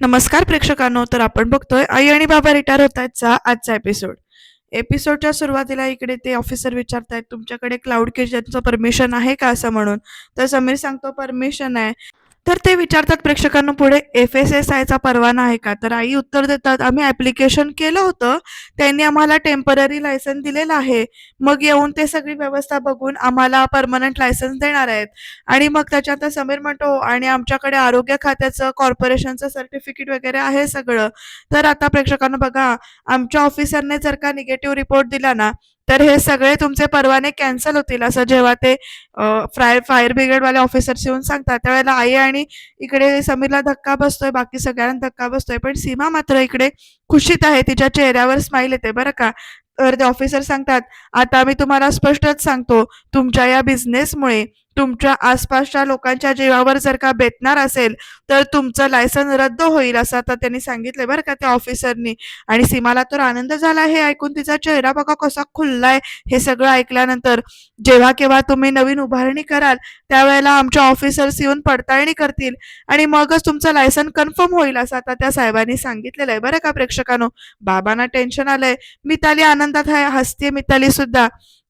नमस्कार प्रेक्षकांनो तर आपण बघतोय आई आणि बाबा रिटायर होत आहेतचा आजचा एपिसोड एपिसोडच्या सुरुवातीला इकडे ते ऑफिसर विचारतायत तुमच्याकडे क्लाउड किचनचं परमिशन आहे का असं म्हणून? तर समीर सांगतो परमिशन आहे. तर ते विचारतात प्रेक्षकांना पुढे एफ एस एस आयचा परवाना आहे का? तर आई उत्तर देतात आम्ही ऍप्लिकेशन केलं होतं. त्यांनी आम्हाला टेंपररी लायसन दिलेलं आहे. मग येऊन ते सगळी व्यवस्था बघून आम्हाला परमनंट लायसन्स देणार आहेत. आणि मग त्याच्यात समीर म्हणतो आणि आमच्याकडे आरोग्य खात्याचं कॉर्पोरेशनचं सर्टिफिकेट वगैरे आहे सगळं. तर आता प्रेक्षकांना बघा आमच्या ऑफिसरने जर का निगेटिव्ह रिपोर्ट दिला ना तर हे सगळे तुमचे परवाने कॅन्सल होतील असं जेव्हा ते फायर फायर ब्रिगेडवाले ऑफिसर्स येऊन सांगतात त्यावेळेला आई आणि इकडे समीरला धक्का बसतोय बाकी सगळ्यांना धक्का बसतोय पण सीमा मात्र इकडे खुशीत आहे तिच्या चेहऱ्यावर स्माईल येते बरं का. तर ते ऑफिसर सांगतात आता मी तुम्हाला स्पष्टच सांगतो तुमच्या या बिझनेसमुळे तुमच्या आसपासच्या लोकांच्या जीवावर जर का बेतणार असेल तर तुमचं लायसन रद्द होईल असं आता त्यांनी सांगितलंय बरं का त्या ऑफिसरनी आणि सीमाला तर आनंद झाला हे ऐकून तिचा चेहरा बघा कसा खुललाय हे सगळं ऐकल्यानंतर. जेव्हा केव्हा तुम्ही नवीन उभारणी कराल त्यावेळेला आमच्या ऑफिसर्स येऊन पडताळणी करतील. आणि मगच तुमचं लायसन कन्फर्म होईल असं आता त्या साहेबांनी सांगितलेलं आहे बरं का प्रेक्षकांनो. बाबांना टेन्शन आलंय. मिताली आनंदात आहे हसते मिताली सुद्धा.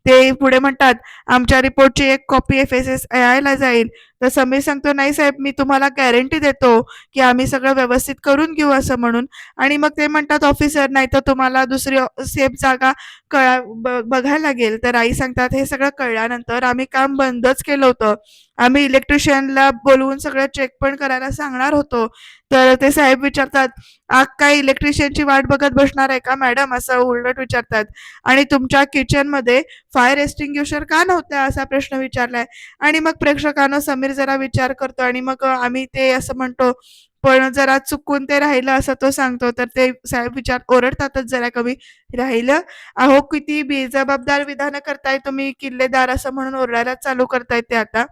ते पुढे म्हणतात आमच्या रिपोर्टची एक कॉपी एफ एस एस ला जाईल. तर समीर सांगतो नाही साहेब मी तुम्हाला गॅरंटी देतो की आम्ही सगळं व्यवस्थित करून घेऊ असं म्हणून. आणि मग ते म्हणतात ऑफिसर नाही तर तुम्हाला दुसरी सेफ जागा कळा बघायला लागेल. तर आई सांगतात हे सगळं कळल्यानंतर आम्ही काम बंदच केलं होतं. आम्ही इलेक्ट्रिशियनला बोलवून सगळं चेक पण करायला सांगणार होतो. तर ते साहेब विचारतात आग काय इलेक्ट्रिशियनची वाट बघत बसणार आहे का मॅडम असं उलट विचारतात. आणि तुमच्या किचनमध्ये फायर एस्टिंग्युशर का नव्हत्या? असा प्रश्न विचारलाय. आणि मग प्रेक्षकांना समीर जरा विचार करतो आणि मग आम्ही ते असं म्हणतो पण जरा चुकून ते राहिलं असं तो सांगतो. तर ते साहेब विचार ओरडतातच जरा कमी. राहिलं. अहो किती बेजबाबदार विधानं करताय तुम्ही किल्लेदार असं म्हणून ओरडायला चालू करताय ते आता.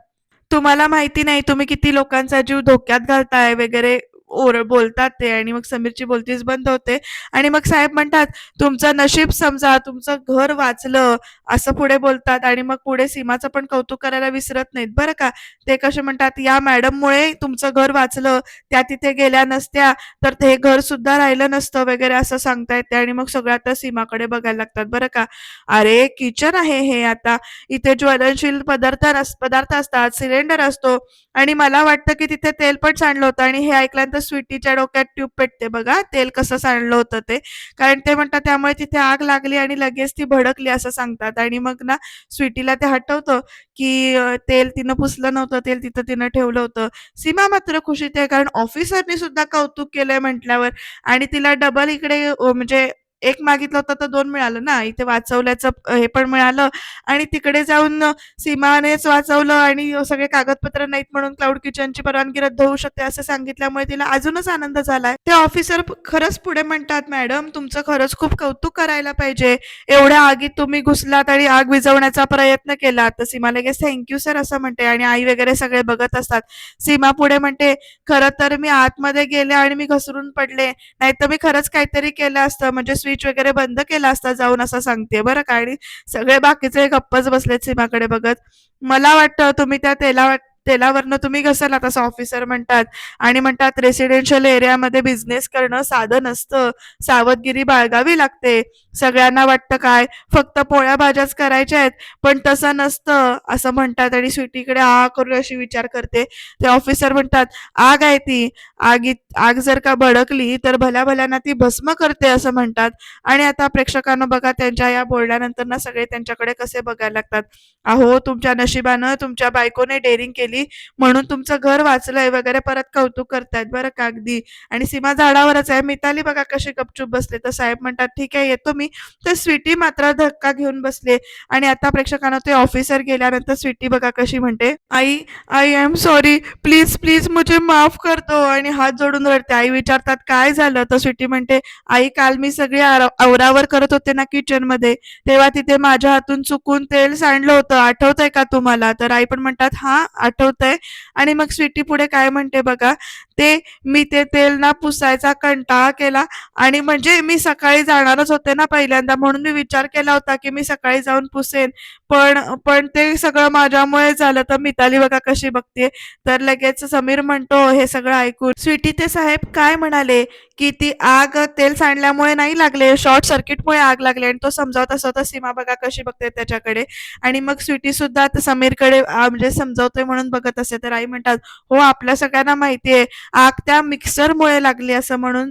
तुम्हाला माहिती नाही तुम्ही किती लोकांचा जीव धोक्यात घालताय वगैरे. ओर बोलतात ते आणि मग समीरची बोलतीच बंद होते. आणि मग साहेब म्हणतात तुमचं नशीब समजा तुमचं घर वाचलं असं पुढे बोलतात. आणि मग पुढे सीमाचं पण कौतुक करायला विसरत नाहीत. बरं का? ते कसे म्हणतात या मॅडममुळे तुमचं घर वाचलं त्या तिथे गेल्या नसत्या तर ते घर सुद्धा राहिलं नसतं वगैरे असं सांगता येते आणि मग सगळ्या आता सीमाकडे बघायला लागतात. बरं का? अरे किचन आहे हे आता. इथे ज्वलनशील पदार्थ पदार्थ असतात सिलेंडर असतो. आणि मला वाटतं की तिथे तेल पण सांडलं होतं आणि हे ऐकल्यानंतर स्वीटीच्या डोक्यात ट्यूब पेटते बघा. तेल कसं सांडलं होतं ते. कारण ते म्हणतात त्यामुळे तिथे आग लागली आणि लगेच ती भडकली असं सांगतात. आणि मग ना स्वीटीला ते हटवतं की तेल तिनं पुसलं नव्हतं तेल तिथं तिनं ठेवलं होतं. सीमा मात्र खुशीत आहे कारण ऑफिसरनी सुद्धा कौतुक केलंय म्हटल्यावर. आणि तिला डबल इकडे म्हणजे एक मागितलं होतं तर दोन मिळालं ना. इथे वाचवल्याचं हे पण मिळालं. आणि तिकडे जाऊन सीमानेच वाचवलं आणि सगळे कागदपत्र नाहीत म्हणून क्लाउड किचनची परवानगी रद्द होऊ शकते असं सांगितल्यामुळे तिला अजूनच आनंद झालाय. ते ऑफिसर खरंच पुढे म्हणतात मॅडम तुमचं खरंच खूप कौतुक करायला पाहिजे. एवढ्या आगीत तुम्ही घुसलात आणि आग विझवण्याचा प्रयत्न केला तर सीमा लगेच थँक्यू सर असं म्हणते आणि आई वगैरे सगळे बघत असतात. सीमा पुढे म्हणते खरं तर मी आतमध्ये गेले आणि मी घसरून पडले. नाहीतर मी खरंच काहीतरी केलं असतं. म्हणजे स्विच वगैरे बंद केला असता जाऊन असं सांगते बरं का? आणि सगळे बाकीचे गप्पच बसलेत सीमाकडे बघत. मला वाटतं तुम्ही त्या तेला तेलावरनं तुम्ही घसरलात असं ऑफिसर म्हणतात. आणि म्हणतात रेसिडेन्शियल एरियामध्ये बिझनेस करणं साधं नसतं. सावधगिरी बाळगावी लागते. सगळ्यांना वाटतं काय? फक्त पोळ्या भाज्याच करायच्या आहेत पण तसं नसतं. असं म्हणतात आणि स्वीटीकडे आ करून अशी विचार करते. ते ऑफिसर म्हणतात आग आहे ती. आगीत आग जर का भडकली तर भल्या भल्याना ती भस्म करते असं म्हणतात. आणि आता प्रेक्षकांना बघा त्यांच्या या बोलण्यानंतर ना सगळे त्यांच्याकडे कसे बघायला लागतात. अहो तुमच्या नशिबानं तुमच्या बायकोने डेअरिंग केली म्हणून तुमचं घर वाचलंय वगैरे परत कौतुक करतायत. बरं का अगदी. आणि सीमा झाडावरच आहे. मिताली बघा कशी गपचूप बसले. तर साहेब म्हणतात ठीक आहे येतो मी. तर स्वीटी मात्र धक्का घेऊन बसले. आणि आता प्रेक्षकांना ते ऑफिसर गेल्यानंतर स्वीटी बघा कशी म्हणते आई I am sorry please please मुझे माफ करतो आणि हात जोडून रडते. आई विचारतात काय झालं? तर स्वीटी म्हणते आई काल मी सगळी आवरावर करत होते ना किचनमध्ये. तेव्हा तिथे माझ्या हातून चुकून तेल सांडलं होतं. आठवतंय का तुम्हाला? तर आई पण म्हणतात हा आठवतंय. आणि मग स्वीटी पुढे काय म्हणते बघा ते मी ते तेल ना पुसायचा कंटाळा केला. आणि म्हणजे मी सकाळी जाणारच होते ना पहिल्यांदा म्हणून मी विचार केला होता की मी सकाळी जाऊन पुसेन. पण पण ते सगळं माझ्यामुळे झालं. तर मिताली बघा कशी बघते तर लगेच समीर म्हणतो हे सगळं ऐकून. स्वीटी ते साहेब काय म्हणाले? की ती आग तेल सांडल्यामुळे नाही लागले शॉर्ट सर्किटमुळे आग लागली. आणि तो समजावत असं सीमा बघा कशी बघते त्याच्याकडे. आणि मग स्वीटी सुद्धा समीरकडे म्हणजे समजावतोय म्हणून बघत असे. तर आई म्हणतात हो आपल्या सगळ्यांना माहिती आहे आग त्या मिक्सरमुळे लागली असं म्हणून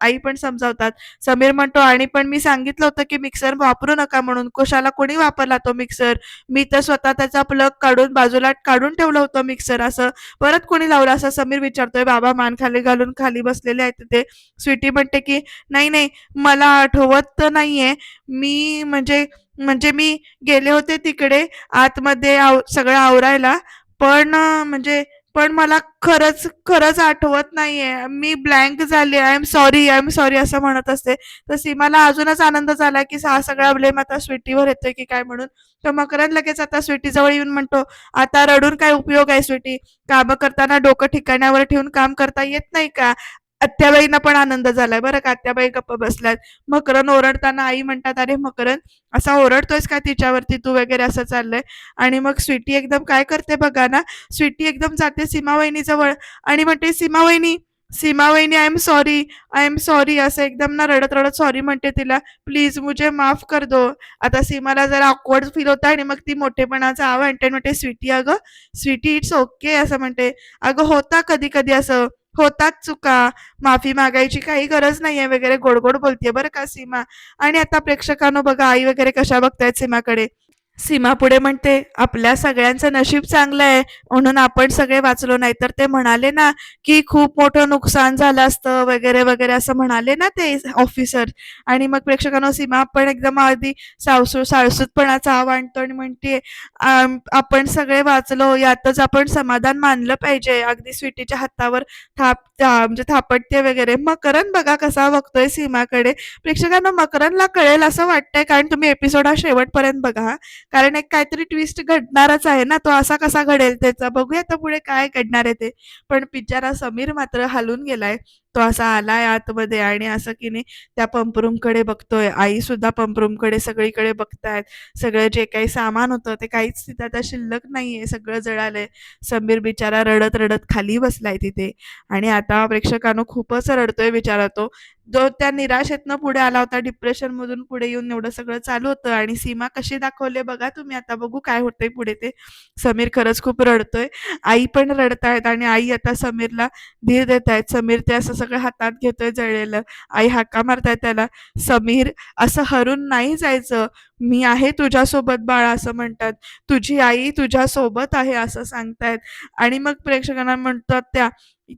आई पण समजावतात. समीर म्हणतो आणि पण मी सांगितलं होतं की मिक्सर वापरू नका म्हणून. कशाला कोणी वापरला तो मिक्सर मी तर स्वतः त्याचा प्लग काढून बाजूला काढून ठेवलं होतं मिक्सर असं. परत कोणी लावलं असं? समीर विचारतोय बाबा मान खाली घालून खाली बसलेले आहेत ते. स्वीटी म्हणते की नाही नाही मला आठवत तर नाहीये. मी म्हणजे म्हणजे मी गेले होते तिकडे आतमध्ये आव सगळं आवरायला. पण म्हणजे पण मला खरंच खरंच आठवत नाहीये. मी ब्लँक झाले. I am sorry I am sorry असं म्हणत असते. तर सीमाला अजूनच आनंद झाला की हा सगळा ब्लेम आता स्वीटीवर येतोय की काय म्हणून. तर मकरंद लगेच आता स्वीटी जवळ येऊन म्हणतो आता रडून काय उपयोग आहे स्वीटी? काम करताना डोकं ठिकाण्यावर ठेवून काम करता येत नाही का? आत्याबाईंना पण आनंद झालाय. बरं का? आत्याबाई गप्प बसल्यात. मकरन ओरडताना आई म्हणतात अरे मकरन असा ओरडतोयस का तिच्यावरती? तू वगैरे असं चाललंय. आणि मग स्वीटी एकदम काय करते बघा ना? स्वीटी एकदम जाते सीमावहिनी जवळ आणि म्हणते सीमावहिनी सीमावहिनी I am sorry I am sorry असं एकदम ना रडत रडत सॉरी म्हणते तिला. प्लीज मुझे माफ कर दो. आता सीमाला जरा ऑकवर्ड फील होतं आणि मग ती मोठेपणाचा आव आणते म्हणते स्वीटी अगं स्वीटी इट्स ओके असं म्हणते. अगं होता कधी कधी असं. होतात चुका माफी मागायची काही गरज नाहीये वगैरे गोड गोड बोलतेय बरं का सीमा. आणि आता प्रेक्षकांनो बघा आई वगैरे कशा बघतायत सीमाकडे? सीमा पुढे म्हणते आपल्या सगळ्यांचं नशीब चांगलं आहे म्हणून आपण सगळे वाचलो. नाही तर ते म्हणाले ना की खूप मोठं नुकसान झालं असतं वगैरे वगैरे असं म्हणाले ना ते ऑफिसर आणि मग प्रेक्षकांना सीमा पण एकदम आधी सावसू साळसूतपणाचा आव आणतो आणि म्हणते आपण सगळे वाचलो यातच आपण समाधान मानलं पाहिजे. अगदी स्वीटीच्या हातावर थाप म्हणजे थापटते वगैरे. मकरन बघा कसा बघतोय सीमाकडे. प्रेक्षकांना मकरनला कळेल असं वाटतंय कारण तुम्ही एपिसोड हा शेवटपर्यंत बघा कारण एक काहीतरी ट्विस्ट घडणारच आहे ना तो असा कसा घडेल त्याचा. बघूया तर पुढे काय घडणार आहे ते. पण बिचारा समीर मात्र हलून गेलाय. तो असा आलाय आतमध्ये आणि असं की नाही त्या पंपरूमकडे बघतोय. आई सुद्धा पंपरूमकडे सगळीकडे बघतायत. सगळं जे काही सामान होतं ते काहीच तिथे आता शिल्लक नाहीये. सगळं जळालंय. समीर बिचारा रडत रडत खाली बसलाय तिथे. आणि आता प्रेक्षकांनो खूपच रडतोय बिचारा तो. जो त्या निराशेतनं पुढे आला होता डिप्रेशन मधून पुढे येऊन एवढं सगळं चालू होतं आणि सीमा कशी दाखवले बघा तुम्ही. आता बघू काय होतंय पुढे ते. समीर खरंच खूप रडतोय. आई पण रडतायत आणि आई आता समीरला धीर देत आहेत समीर ते असं सगळं हातात घेतोय जळलेलं. आई हाका मारतायत त्याला समीर असं हरून नाही जायचं. मी आहे तुझ्यासोबत बाळा असं म्हणतात. तुझी आई तुझ्या सोबत आहे असं सांगतायत. आणि मग प्रेक्षकांना म्हणतात त्या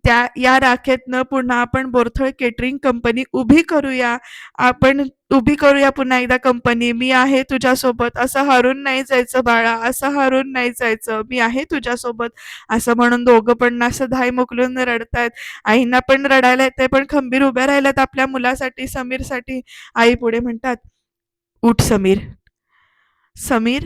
त्या या राखेतनं पुन्हा आपण बोरथळ केटरिंग कंपनी उभी करूया. आपण उभी करूया पुन्हा एकदा कंपनी मी आहे तुझ्यासोबत. असं हरून नाही जायचं बाळा. असं हरून नाही जायचं. मी आहे तुझ्यासोबत. असं म्हणून दोघं पण असं धाय मोकलून रडतायत. आईंना पण रडायला येते पण खंबीर उभ्या राहिल्यात आपल्या मुलासाठी समीरसाठी. आई पुढे म्हणतात उठ समीर. समीर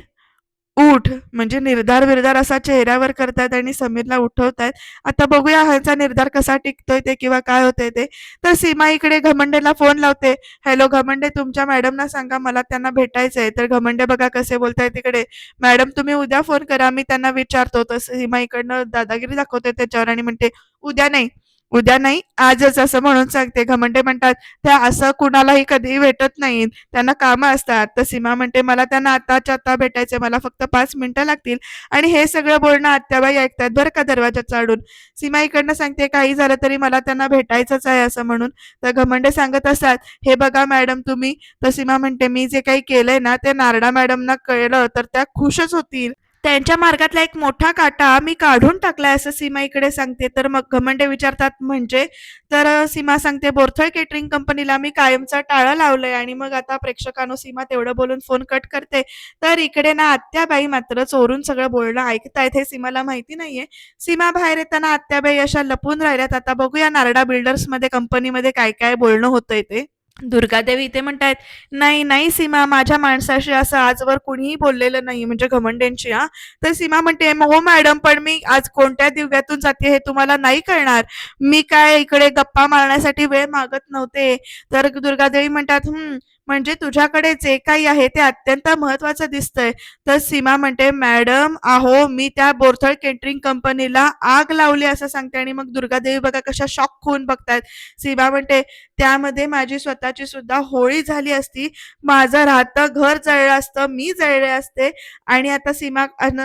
उठ म्हणजे निर्धार विरधार असा चेहऱ्यावर करतायत आणि समीरला उठवतायत. आता बघूया ह्याचा निर्धार कसा टिकतोय ते किंवा काय होतंय ते. तर सीमा इकडे घमंडेला फोन लावते. हॅलो घमंडे तुमच्या मॅडमना सांगा मला त्यांना भेटायचंय तर घमंडे बघा कसे बोलताय तिकडे. मॅडम तुम्ही उद्या फोन करा मी त्यांना विचारतो. तर सीमा इकडनं दादागिरी दाखवते त्याच्यावर आणि म्हणते उद्या नाही. उद्या नाही आजच असं म्हणून सांगते. घमंडे म्हणजे म्हणतात त्या असं कुणालाही कधीही भेटत नाहीत त्यांना कामं असतात. तर सीमा म्हणते मला त्यांना आताच्या आता भेटायचे मला फक्त पाच मिनिटं लागतील. आणि हे सगळं बोलणं आत्याबाई ऐकतात बरं का दरवाजा चाडून. सीमा इकडनं सांगते काही झालं तरी मला त्यांना भेटायचंच आहे असं म्हणून. तर घमंडे म्हणजे सांगत असतात हे बघा मॅडम तुम्ही. तर सीमा म्हणते मी जे काही केलंय ना ते नारडा मॅडमना कळलं तर त्या खुशच होतील. त्यांच्या मार्गातला एक मोठा काटा मी काढून टाकलाय असं सीमा इकडे सांगते. तर मग घमंडे विचारतात म्हणजे? तर सीमा सांगते बोरथळ केटरिंग कंपनीला मी कायमचा टाळं लावलंय आणि मग आता प्रेक्षकांनो सीमा तेवढं बोलून फोन कट करते. तर इकडे ना आत्याबाई मात्र चोरून सगळं बोलणं ऐकतायत हे सीमाला माहिती नाहीये. सीमा बाहेर येताना आत्याबाई अशा लपून राहिल्यात. आता बघूया नारडा बिल्डर्समध्ये कंपनीमध्ये काय काय बोलणं होतंय ते. दुर्गादेवी इथे म्हणतायत, "नाही, नाही सीमा, माझ्या माणसाशी असं आजवर कुणीही बोललेलं नाही." म्हणजे घमंडेंशी हां. तर सीमा म्हणते, "हो मॅडम, पण मी आज कोणत्या दिव्यातून जाते हे तुम्हाला नाही कळणार. मी काय इकडे गप्पा मारण्यासाठी वेळ मागत नव्हते." तर दुर्गादेवी म्हणतात, हम्म म्हणजे तुझ्याकडे जे काही आहे ते अत्यंत महत्वाचं दिसतंय." तर सीमा म्हणते, "मॅडम, आहो मी त्या बोरथळ केटरिंग कंपनीला आग लावली," असं सांगते आणि मग दुर्गादेवी बघा कशा शॉक होऊन बघतायत. सीमा म्हणते, त्यामध्ये माझी स्वतःची सुद्धा होळी झाली असती. माझं राहतं घर जळलं असतं, मी जळले असते आणि आता सीमा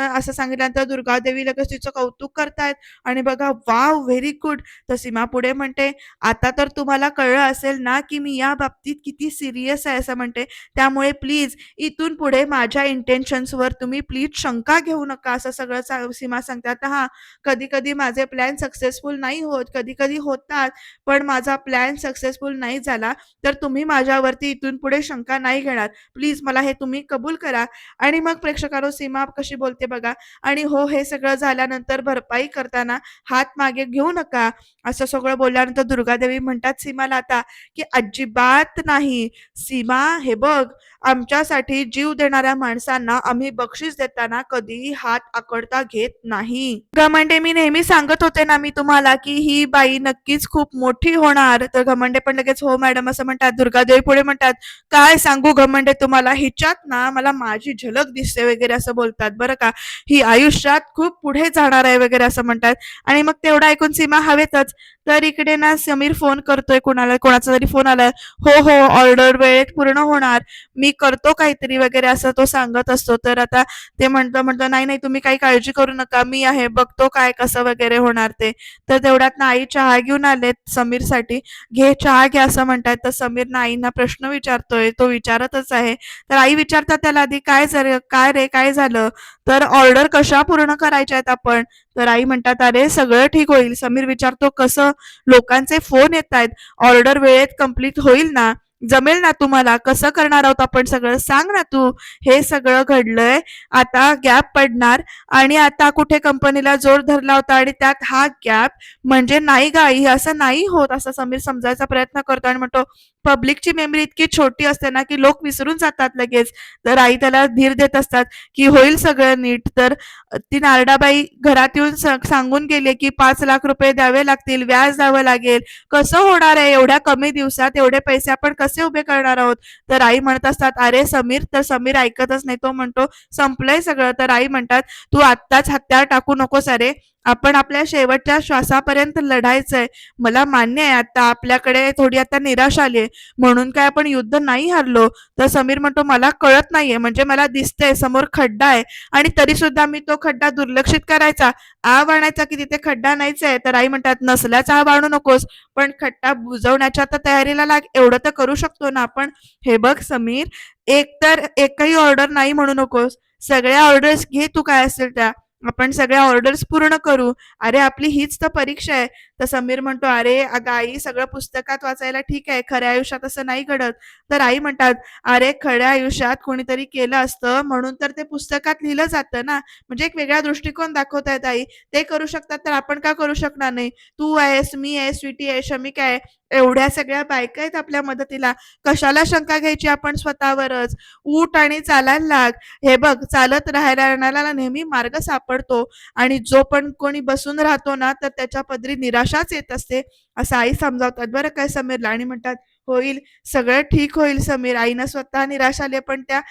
असं सांगितल्यानंतर दुर्गादेवी लगेच तिचं कौतुक करतायत आणि बघा वाव व्हेरी गुड. तर सीमा पुढे म्हणते, "आता तर तुम्हाला कळलं असेल ना, की मी या बाबतीत किती सिरियस आहे," असं म्हणते. "त्यामुळे प्लीज इथून पुढे माझ्या इंटेन्शन्सवर तुम्ही प्लीज शंका घेऊ नका," असं सगळं सीमा सांगतात आता कधी-कधी माझे प्लॅन सक्सेसफुल नाही होत, कधी-कधी होतात, पण माझा प्लॅन सक्सेसफुल नाही झाला, तर तुम्ही माझ्यावरती इथून पुढे शंका नाही घेणार. प्लीज मला हे तुम्ही कबूल करा. आणि मग प्रेक्षकांनो सीमा कशी बोलते बघा आणि हो, हे सगळं झाल्यानंतर भरपाई करताना हात मागे घेऊ नका. असं सगळं बोलल्यानंतर दुर्गादेवी म्हणतात सीमाला आता, की "अजिबात नाही. सीमा हे बघ, आमच्यासाठी जीव देणाऱ्या माणसांना आम्ही बक्षीस देताना कधीही हात आकडता घेत नाही." घमंडे मी नेहमी सांगत होते ना मी तुम्हाला, की ही बाई नक्कीच खूप मोठी होणार. तर घमंडे पण लगेच "हो मॅडम" असं म्हणतात. दुर्गादेवी पुढे म्हणतात, "काय सांगू घमंडे म्हणजे तुम्हाला, हिच्यात ना मला माझी झलक दिसते" वगैरे असं बोलतात बरं का. "ही आयुष्यात खूप पुढे जाणार आहे" वगैरे असं म्हणतात आणि मग तेवढं ऐकून सीमा हवेतच. तर इकडे ना समीर फोन करतोय कोणाला कोणाचा तरी फोन आलाय. "हो, हो, ऑर्डर वेळेत पूर्ण होणार. मी करतो काहीतरी" वगैरे असं तो सांगत असतो. तर आता ते म्हणतो म्हणतो "नाही, नाही, तुम्ही काही काळजी करू नका. मी आहे, बघतो काय कसं वगैरे होणार ते." तर तेवढ्यात ना आई चहा घेऊन आलेत समीरसाठी. "घे चहा घे" असं म्हणतायत. तर समीर ना आईंना प्रश्न विचारतोय. तो विचारतच आहे. तर आई विचारतात त्याला आधी, "काय काय रे, काय झालं?" तर "ऑर्डर कशा पूर्ण करायच्या आहेत आपण?" तर आई म्हणतात, "अरे सगळं ठीक होईल." समीर विचारतो, "कसं? लोकांचे फोन येतायत. ऑर्डर वेळेत कंप्लीट होईल ना? जमेल ना तुम्हाला? कसं करणार आहोत आपण सगळं? सांग ना तू." "हे सगळं घडलंय. आता गॅप पडणार आणि आता कुठे कंपनीला जोर धरला होता आणि त्यात हा गॅप म्हणजे नाही गाई असं नाही होत." असं समीर समजायचा प्रयत्न करतो आणि म्हणतो, "पब्लिकची मेमरी इतकी छोटी असते ना, की लोक विसरून जातात लगेच." तर आई त्याला धीर देत असतात, की "होईल सगळं नीट." तर ती नारडाबाई घरात येऊन सांगून गेली, की पाच लाख रुपये द्यावे लागतील, व्याज द्यावं लागेल." कसं होणार आहे एवढ्या कमी दिवसात एवढे पैसे आपण कसे उभे करणार आहोत? तर आई म्हणत असतात, "अरे समीर." तर समीर ऐकतच नाही. तो म्हणतो, "संपलंय सगळं." तर आई म्हणतात, "तू आत्ताच हत्यार टाकू नकोस अरे. आपण आपल्या शेवटच्या श्वासापर्यंत लढायचंय. मला मान्य आहे आता आपल्याकडे थोडी आता निराशा आली म्हणून काय आपण युद्ध नाही हरलो तर समीर म्हणतो, "मला कळत नाहीये. म्हणजे मला दिसतंय समोर खड्डा आहे आणि तरी सुद्धा मी तो खड्डा दुर्लक्षित करायचा, आव आणायचा की तिथे खड्डा नाहीच आहे." तर आई म्हणतात, "नसल्याचा आव आणू नकोस, पण खड्डा बुजवण्याच्या तर तयारीला लाग. एवढं तर करू शकतो ना आपण." "हे बघ समीर, एक तर एकही ऑर्डर नाही म्हणू नकोस. सगळ्या ऑर्डर्स घे तू काय असेल त्या. आपण सगळ्या ऑर्डर्स पूर्ण करू. अरे आपली हीच तर परीक्षा आहे." तर समीर म्हणतो, "अरे अगं आई, सगळं पुस्तकात वाचायला ठीक आहे. खऱ्या आयुष्यात असं नाही घडत." तर आई म्हणतात, "अरे खऱ्या आयुष्यात कोणीतरी केलं असतं म्हणून तर ते पुस्तकात लिहिलं जातं ना. म्हणजे एक वेगळा दृष्टिकोन दाखवतायत आई. ते करू शकतात तर आपण का करू शकणार नाही? तू आहेस, मी आहे, स्वीटी आहे, शमिका आहे. एवढ्या सगळ्या बायका आहेत आपल्या मदतीला. कशाला शंका घ्यायची आपण स्वतःवरच? उठ आणि चालायला लाग. हे बघ चालत राहणाऱ्याला नेहमी मार्ग सापड सापडतो आणि जो पण कोणी बसून राहतो ना, तर त्याच्या पदरी निराशाच येत असते." असं आई समजावतात बरं काय समीरला आणि म्हणतात, "होईल, सगळं ठीक होईल समीर." आईनं स्वतः निराश आले पण त्या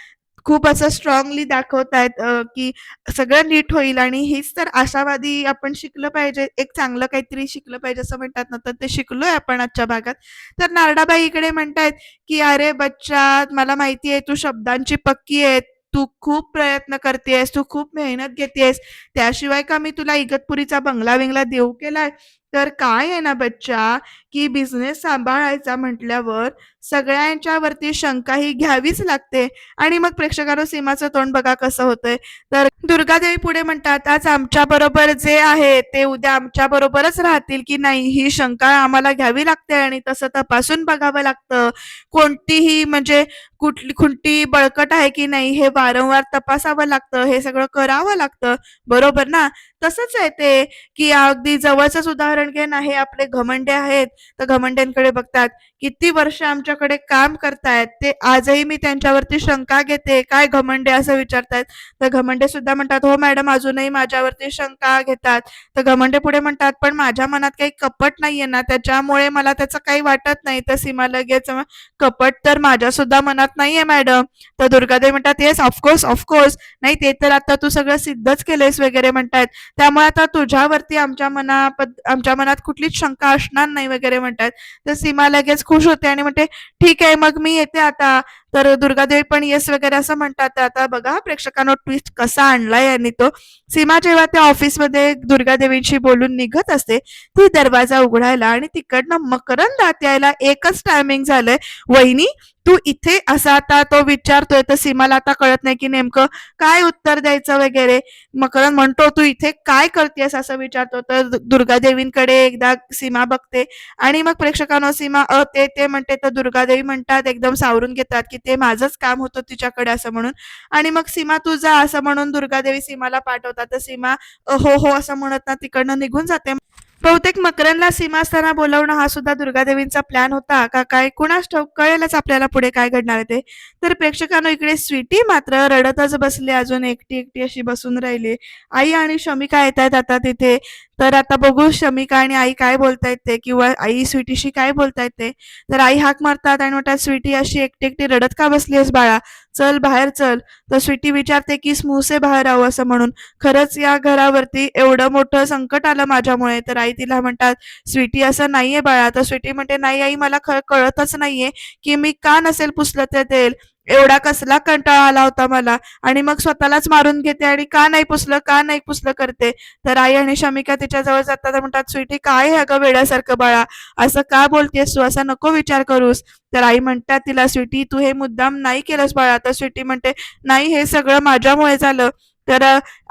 खूप असं स्ट्रॉंगली दाखवतायत की सगळं नीट होईल आणि हीच तर आशावादी आपण शिकलं पाहिजे. एक चांगलं काहीतरी शिकलं पाहिजे असं म्हणतात ना, तर ते शिकलोय आपण आजच्या भागात. तर नारडाबाई इकडे म्हणतायत, की "अरे बच्चा, मला माहिती आहे तू शब्दांची पक्की आहे. तू खूप प्रयत्न करतेस तू खूप मेहनत घेतेस त्याशिवाय का मी तुला इगतपुरीचा बंगला-बिंगला देऊ केलाय? तर काय आहे ना बच्चा, की बिझनेस सांभाळायचा म्हटल्यावर सगळ्यांच्यावरती शंका ही घ्यावीच लागते." आणि मग प्रेक्षकांना सीमाचं तोंड बघा कसं होतंय. तर दुर्गादेवी पुढे म्हणतात, "आज आमच्याबरोबर जे आहे ते उद्या आमच्याबरोबरच राहतील की नाही ही शंका आम्हाला घ्यावी लागते आणि तसं तपासून बघावं लागतं. कोणतीही म्हणजे कुठली खुंटी बळकट आहे की नाही हे वारंवार तपासावं लागतं. हे सगळं करावं लागतं. बरोबर ना?" तसंच आहे ते, की अगदी जवळचंच उदाहरण रणगे आहे आपले घमंडे आहेत. तर घमंड्यांकडे बघतात किती वर्ष आमच्याकडे काम करतायत ते आजही मी त्यांच्यावरती शंका घेते काय घमंडे असं विचारतायत. तर घमंडे सुद्धा म्हणतात हो मॅडम अजूनही माझ्यावरती शंका घेतात. तर घमंडे पुढे म्हणतात पण माझ्या मनात काही कपट नाहीये ना त्याच्यामुळे मला त्याचं काही वाटत नाही. तर सीमा लगेच कपट तर माझ्या सुद्धा मनात नाहीये मॅडम. तर दुर्गादेवी म्हणतात येस ऑफकोर्स ऑफकोर्स नाही ते तर आता तू सगळं सिद्धच केलंयस वगैरे म्हणतायत. त्यामुळे आता तुझ्यावरती आमच्या मना आमच्या मनात कुठलीच शंका असणार नाही वगैरे म्हणतात. तर सीमा लगेच खुश होते आणि म्हणते ठीक आहे मग मी येते आता. तर दुर्गादेवी पण येस वगैरे असं म्हणतात. आता बघा प्रेक्षकांना ट्विस्ट कसा आणलाय यांनी तो. सीमा जेव्हा त्या ऑफिसमध्ये दुर्गादेवींशी बोलून निघत असते ती दरवाजा उघडायला आणि तिकडनं मकरंदात यायला एकच टायमिंग झालंय. वहिनी तू इथे असा आता तो विचारतोय तर सीमाला आता कळत नाही की नेमकं काय उत्तर द्यायचं वगैरे. मकरंद म्हणतो तू इथे काय करतेस? असं विचारतो. तर दुर्गादेवींकडे एकदा सीमा बघते. आणि मग प्रेक्षकांना सीमा अ ते ते म्हणते. तर दुर्गादेवी म्हणतात एकदम सावरून घेतात की ते माझंच काम होतं तिच्याकडे असं म्हणून. आणि मग सीमा तू जा असं म्हणून दुर्गादेवी सीमाला पाठवतात. तर सीमा हो हो असं म्हणत ना तिकडनं निघून जाते. बहुतेक मकरांना सीमास्थाना असताना बोलवणं हा सुद्धा दुर्गादेवींचा प्लॅन होता. का काय? कुणास ठाऊक? कळेलच आपल्याला पुढे काय घडणार आहे ते. तर प्रेक्षकांनो इकडे स्वीटी मात्र रडतच बसली. अजून एकटी एकटी अशी बसून राहिली. आई आणि शमिका येत आहेत आता तिथे. तर आता बघू शमिका आणि आई काय बोलतायत ते किंवा आई स्वीटीशी काय बोलतायत ते. तर आई हाक मारतात आणि म्हणतात स्वीटी अशी एकटी एकटी रडत का बसली आहेस बाळा? चल बाहेर चल. तर स्वीटी विचारते की स्मूसे बाहेर आहो असं म्हणून. खरंच या घरावरती एवढं मोठं संकट आलं माझ्यामुळे. तर आई तिला म्हणतात स्वीटी असं नाहीये बाळा. तर स्वीटी म्हणते नाही आई मला खरं कळतच नाहीये की मी का नसेल पुसलं ते तेल. एवढा कसला कंटाळा आला होता मला. आणि मग स्वतःलाच मारून घेते आणि का नाही पुसलं का नाही पुसलं करते. तर आई आणि शमिका तिच्या जवळ जातात म्हणतात स्वीटी काय आहे अगं वेड्यासारखं बाळा? असं का बोलतेस तू? असा नको विचार करूस. तर आई म्हणतात तिला स्वीटी तू हे मुद्दाम नाही केलंस बाळा. तर स्वीटी म्हणते नाही हे सगळं माझ्यामुळे झालं. तर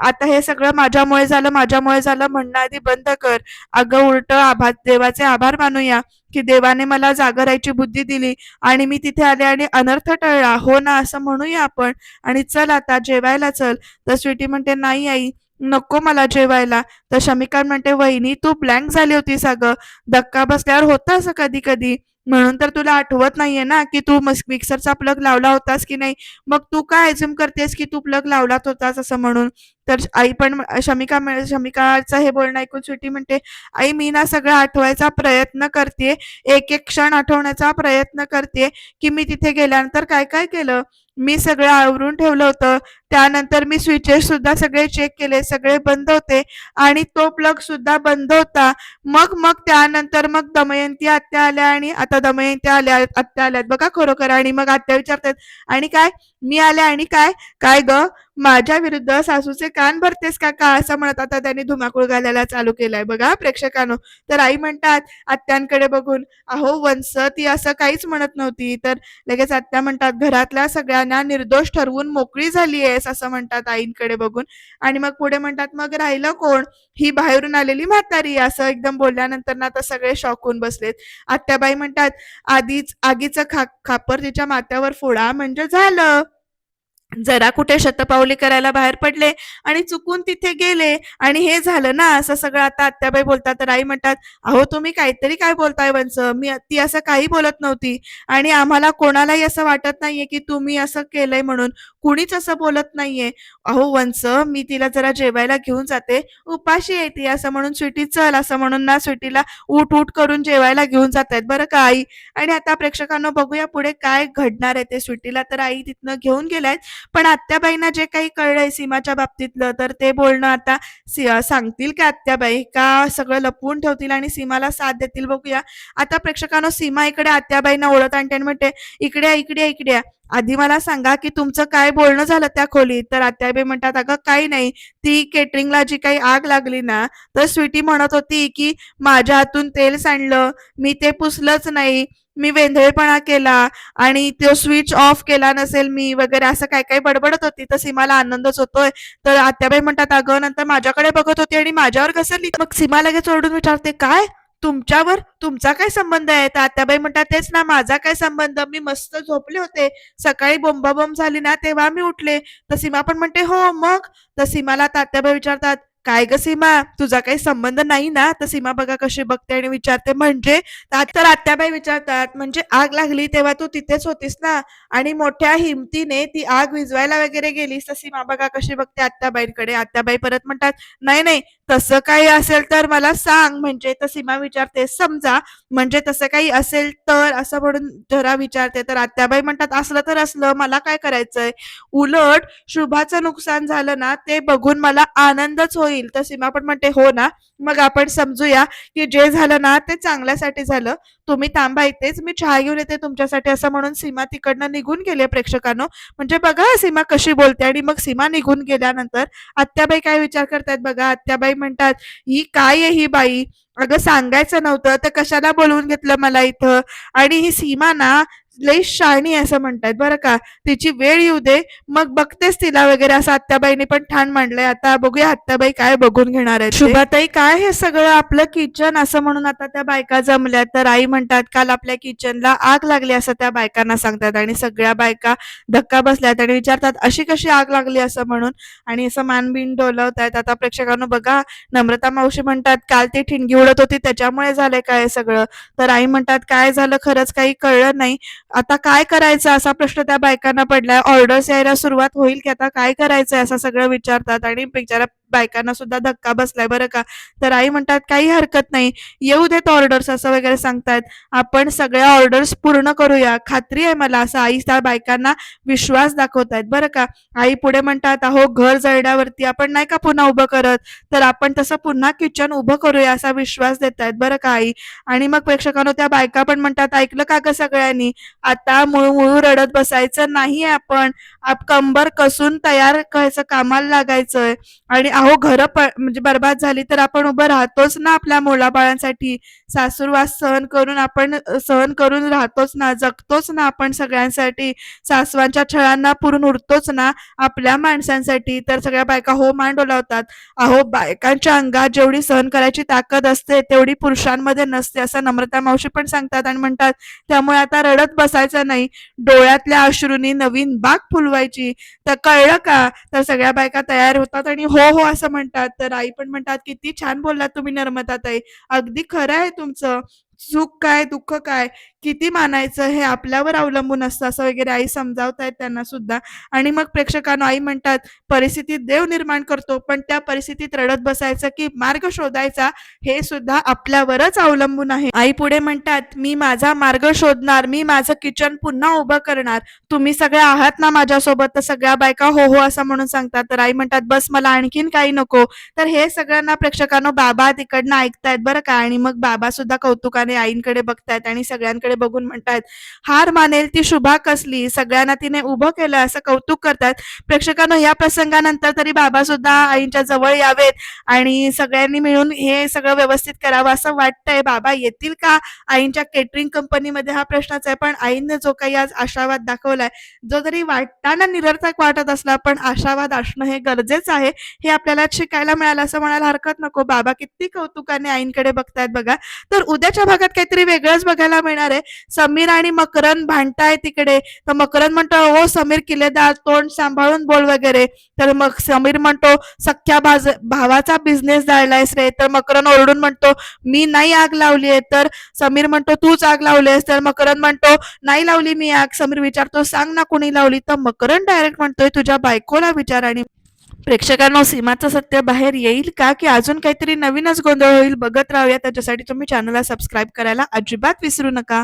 आता हे सगळं माझ्यामुळे झालं माझ्यामुळे झालं म्हणणं आधी बंद कर. अगं उलट आभार देवाचे आभार मानूया की देवाने मला जागा राहायची बुद्धी दिली आणि मी तिथे आले आणि अनर्थ टळला. हो ना असं म्हणूया आपण. आणि चल आता जेवायला चल. तर स्वीटी म्हणते नाही आई नको मला जेवायला. तर शमिका म्हणते वहिनी तू ब्लँक झाली होतीस अगं. धक्का बसल्यावर होतं असं कधी कधी म्हणून तर तुला आठवत नाहीये ना की तू मिक्सरचा प्लग लावला होतास की नाही? मग तू काय अज्युम करतेस की तू प्लग लावलात होतास असं म्हणून? तर आई पण शमिका शमिकाचं हे बोलणं ऐकून सुटी म्हणते आई मी ना सगळं आठवायचा प्रयत्न करते एक एक क्षण आठवण्याचा प्रयत्न करते की मी तिथे गेल्यानंतर काय काय केलं? मी सगळं आवरून ठेवलं होतं. त्यानंतर मी स्विचेस सुद्धा सगळे चेक केले सगळे बंद होते आणि तो प्लग सुद्धा बंद होता. मग मग त्यानंतर मग दमयंती आत्या आल्या आणि आता दमयंती आल्या आत्या आल्यात बघा खरोखर आणि मग आत्या विचारतात आणि काय? मी आल्या आणि काय? काय ग? माझ्या विरुद्ध सासूचे कान भरतेस का का असं म्हणत आता त्यांनी धुमाकूळ घालायला चालू केलाय. बघा प्रेक्षकांनो तर आई म्हणतात आत्यांकडे बघून अहो वंस ती असं काहीच म्हणत नव्हती. तर लगेच आत्या म्हणतात घरातल्या सगळ्यांना निर्दोष ठरवून मोकळी झाली आहेस असं म्हणतात आईंकडे बघून. आणि मग पुढे म्हणतात मग राहिलं कोण? ही बाहेरून आलेली म्हातारी असं एकदम बोलल्यानंतर ना आता सगळे शॉक होऊन बसलेत. आत्याबाई म्हणतात आधीच आगीचं खा खापर तिच्या माथ्यावर फोडा म्हणजे झालं. जरा कुठे शतपावली करायला बाहेर पडले आणि चुकून तिथे गेले आणि हे झालं ना असं सगळं आता आत्याबाई बोलतात तर आई म्हणतात अहो तुम्ही काहीतरी काय बोलताय वंच मी ती असं काही बोलत नव्हती आणि आम्हाला कोणालाही असं वाटत नाहीये की तुम्ही असं केलंय म्हणून. कुणीच असं बोलत नाहीये. अहो वंच मी तिला जरा जेवायला घेऊन जाते. उपाशी येते असं म्हणून स्वीटी चल असं म्हणून ना स्वीटीला उठ उठ करून जेवायला घेऊन जात आहेत बरं का आई? आणि आता प्रेक्षकांना बघूया पुढे काय घडणार आहे ते स्वीटीला. तर आई तिथनं घेऊन गेलाय पण आत्याबाईंना जे काही कळलंय सीमाच्या बाबतीतलं तर ते बोलणं आता सी- सांगतील का आत्याबाई? का सगळं लपवून ठेवतील आणि सीमाला साथ देतील? बघूया. आता प्रेक्षकांनो सीमा इकडे आत्याबाईंना ओळख आणते आणि म्हणते इकडे इकड्या इकड्या इकडे आधी मला सांगा की तुमचं काय बोलणं झालं त्या खोलीत? तर आत्याबाई म्हणतात अगं काही नाही. ती केटरिंगला जी काही आग लागली ना तर स्वीटी म्हणत होती की माझ्या हातून तेल सांडलं. मी ते पुसलंच नाही. मी वेंधळेपणा केला आणि तो स्विच ऑफ केला नसेल मी वगैरे असं काय काय बडबडत होती. तर सीमाला आनंदच होतोय. तर आत्याबाई म्हणतात अगं नंतर माझ्याकडे बघत होती आणि माझ्यावर घसरली. मग सीमा लगेच ओरडून विचारते काय? तुमच्यावर तुमचा काय संबंध आहे? तर आत्याबाई म्हणतात तेच ना माझा काय संबंध? मी मस्त झोपले होते. सकाळी बोंबाबोंब झाली ना तेव्हा मी उठले. तर सीमा पण म्हणते हो मग? तर सीमाला तात्याबाई विचारतात काय ग सीमा? तुझा काही संबंध नाही ना? तर सीमा बघा कशी बघते आणि विचारते म्हणजे? तर आत्याबाई विचारतात म्हणजे आग लागली तेव्हा तू तिथेच होतीस ना? आणि मोठ्या हिमतीने ती आग विजवायला वगैरे गेलीस? तर सीमा बघा कशी बघते आत्याबाईंकडे. आत्याबाई परत म्हणतात नाही नाही तसं काही असेल तर मला सांग. म्हणजे तर सीमा विचारते समजा. म्हणजे तसं काही असेल तर असं म्हणून जरा विचारते. तर आत्याबाई म्हणतात असलं तर असलं. मला काय करायचंय? उलट शुभाचं नुकसान झालं ना ते बघून मला आनंदच होईल. तर सीमा पण म्हणते हो ना. मग आपण समजूया की जे झालं ना ते चांगल्यासाठी झालं. तुम्ही थांबा इथेच मी चहा घेऊन येते तुमच्यासाठी असं म्हणून सीमा तिकडनं निघून गेले प्रेक्षकांनो. म्हणजे बघा सीमा कशी बोलते आणि मग सीमा निघून गेल्यानंतर आत्याबाई काय विचार करतायत बघा? आत्याबाई म्हणतात ही काय आहे ही बाई? अगं सांगायचं नव्हतं तर कशाला बोलवून घेतलं मला इथं? आणि ही सीमा ना लई शाणी असं म्हणतायत बरं का. तिची वेळ येऊ दे मग बघतेस तिला वगैरे असं आत्याबाईने पण ठाण मांडलंय. आता बघूया आत्याबाई काय बघून घेणार आहे शुभाताई काय हे सगळं? आपलं किचन असं म्हणून आता त्या बायका जमल्या तर आई म्हणतात काल आपल्या किचनला आग लागली असं त्या बायकांना सांगतात. आणि सगळ्या बायका धक्का बसल्यात आणि विचारतात अशी कशी आग लागली? असं म्हणून. आणि असं मानबिन आहेत आता प्रेक्षकांनो बघा नम्रता मावशी म्हणतात काल ती ठिणगी उडत होती त्याच्यामुळे झालंय काय सगळं? तर आई म्हणतात काय झालं खरंच काही कळलं नाही. आता काय करायचं? असा प्रश्न त्या बायकांना पडलाय. ऑर्डर्स यायला सुरुवात होईल की आता काय करायचंय? असं सगळं विचारतात आणि बिचारा बायकांना सुद्धा धक्का बसलाय बरं का? तर आई म्हणतात काही हरकत नाही. येऊ देत ऑर्डर्स असं वगैरे सांगतायत आपण सगळ्या ऑर्डर्स पूर्ण करूया. खात्री आहे मला असं आई त्या बायकांना विश्वास दाखवतायत. बरं का? आई पुढे म्हणतात अहो घर जळण्यावरती आपण नाही का पुन्हा उभं करत? तर आपण तसं पुन्हा किचन उभं करूया असा विश्वास देत आहेत बरं का आई? आणि मग प्रेक्षकांनो त्या बायका पण म्हणतात ऐकलं का ग सगळ्यांनी? आता मुळू रडत बसायचं नाही आपण. आप कंबर कसून तयार करायचं कामाला लागायचंय. आणि अहो घर म्हणजे बर्बाद झाली तर आपण उभं राहतोच ना आपल्या मुलाबाळांसाठी. सासूरवास सहन करून आपण सहन करून राहतोच ना जगतोच ना आपण सगळ्यांसाठी. सासवांच्या छळांना पुरून उरतोच ना आपल्या माणसांसाठी. तर सगळ्या बायका हो मान डोलावतात. अहो बायकांच्या अंगात जेवढी सहन करायची ताकद असते तेवढी पुरुषांमध्ये नसते असं नम्रता मावशी पण सांगतात आणि म्हणतात. त्यामुळे आता रडत बसायचं नाही. डोळ्यातल्या अश्रूंनी नवीन बाग फुलवायची. तर कळलं का? तर सगळ्या बायका तयार होतात आणि हो हो असं म्हणतात तर आई पण म्हणतात किती छान बोललात तुम्ही नर्मदाताई अगदी खरं आहे तुमचं. सुख काय दुःख काय? किती मानायचं हे आपल्यावर अवलंबून असतं असं वगैरे आई समजावतायत त्यांना सुद्धा. आणि मग प्रेक्षकांना आई म्हणतात परिस्थितीत देव निर्माण करतो पण त्या परिस्थितीत रडत बसायचं की मार्ग शोधायचा हे सुद्धा आपल्यावरच अवलंबून आहे. आई पुढे म्हणतात मी माझा मार्ग शोधणार मी माझं किचन पुन्हा उभं करणार. तुम्ही सगळ्या आहात ना माझ्यासोबत तर सगळ्या बायका हो हो असं म्हणून सांगतात. तर आई म्हणतात बस मला आणखीन काही नको. तर हे सगळ्यांना प्रेक्षकांनो बाबा तिकडनं ऐकतायत बरं का? आणि मग बाबा सुद्धा कौतुकाने आईंकडे बघतायत आणि सगळ्यांकडे बघून म्हणतात हार मानेल ती शुभा कसली? सगळ्यांना तिने उभं केलं असं कौतुक करतात. प्रेक्षकांनो या प्रसंगानंतर तरी बाबा सुद्धा आईंच्या जवळ यावेत आणि सगळ्यांनी मिळून हे सगळं व्यवस्थित करावं असं वाटतंय. बाबा येतील का? आईंच्या केटरिंग कंपनीमध्ये हा प्रश्नच आहे पण आईने जो काही आज आशावाद दाखवलाय जो जरी वाटताना निरर्थक वाटत असला पण आशावाद असणं हे गरजेचं आहे. हे आपल्याला शिकायला मिळालं असं म्हणायला हरकत नको. बाबा किती कौतुकाने आईंकडे बघतायत बघा. तर उद्याच्या भागात काहीतरी वेगळंच बघायला मिळणार आहे. समीर आणि मकरन भांडताय तिकडे. तर मकरन म्हणतो हो समीर किल्लेदार तोंड सांभाळून बोल वगैरे. तर मग समीर म्हणतो सख्या बाज भावाचा बिझनेस जाळलायस रे तर मकरन ओरडून म्हणतो मी नाही आग लावली आहे. तर समीर म्हणतो तूच आग लावलीस तर मकरन म्हणतो नाही लावली मी आग. समीर विचारतो सांग ना कोणी लावली. तर मकरन डायरेक्ट म्हणतोय तुझ्या बायकोला विचार आणि प्रेक्षकांना सीमाचं सत्य बाहेर येईल का? की अजून काहीतरी नवीनच गोंधळ होईल? बघत राहूया. त्याच्यासाठी तुम्ही चॅनलला सबस्क्राईब करायला अजिबात विसरू नका.